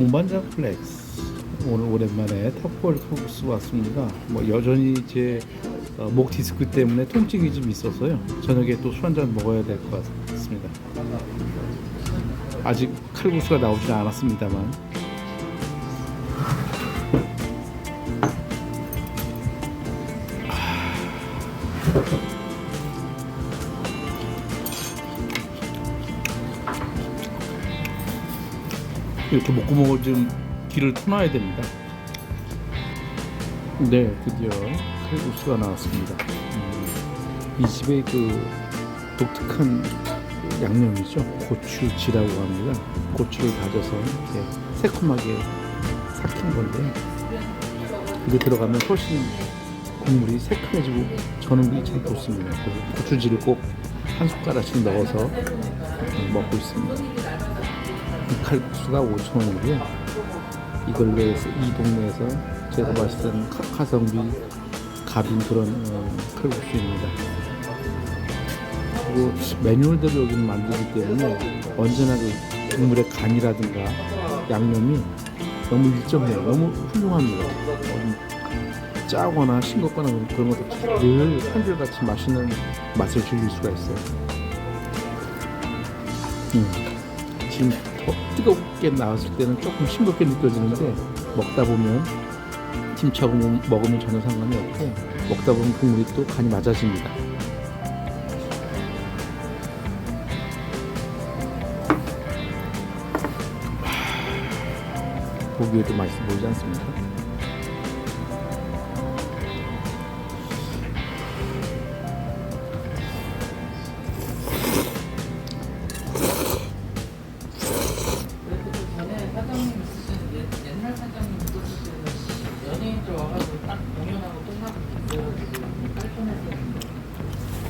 두반장 플렉스 오늘 오랜만에 탑골 칼국수 왔습니다. 뭐 여전히 제 어, 목 디스크 때문에 통증이 좀 있어서요. 저녁에 또 술 한잔 먹어야 될 것 같습니다. 아직 칼국수가 나오지 않았습니다만 이렇게 목구멍을 좀 귀를 터놔야 됩니다. 네, 드디어 칼국수가 나왔습니다. 음, 이 집의 그 독특한 양념이죠. 고추지라고 합니다. 고추를 다져서 이렇게 새콤하게 삭힌 건데 이게 들어가면 훨씬 국물이 새콤해지고 저는 이게 참 좋습니다. 그래서 고추지를 꼭 한 숟가락씩 넣어서 먹고 있습니다. 이 칼국수가 5,000원이고요. 이걸 위해서 이 동네에서 제가 봤을 때는 카- 가성비 갑인 그런 어, 칼국수입니다. 그리고 매뉴얼대로 여기는 만들기 때문에 언제나 그 국물의 간이라든가 양념이 너무 일정해요. 너무 훌륭합니다. 어, 짜거나 싱겁거나 그런 것도 늘 한결같이 맛있는 맛을 즐길 수가 있어요. 음. 지금 더 뜨겁게 나왔을 때는 조금 싱겁게 느껴지는데 먹다 보면 김치하고 먹- 먹으면 전혀 상관이 없고 먹다 보면 국물이 또 간이 맞아집니다. 보기에도 맛있어 보이지 않습니까?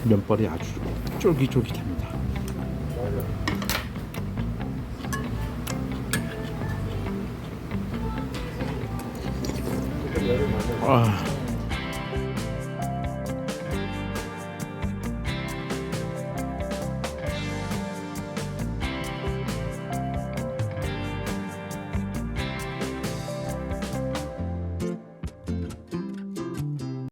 면발이 아주 쫄깃쫄깃합니다. 아,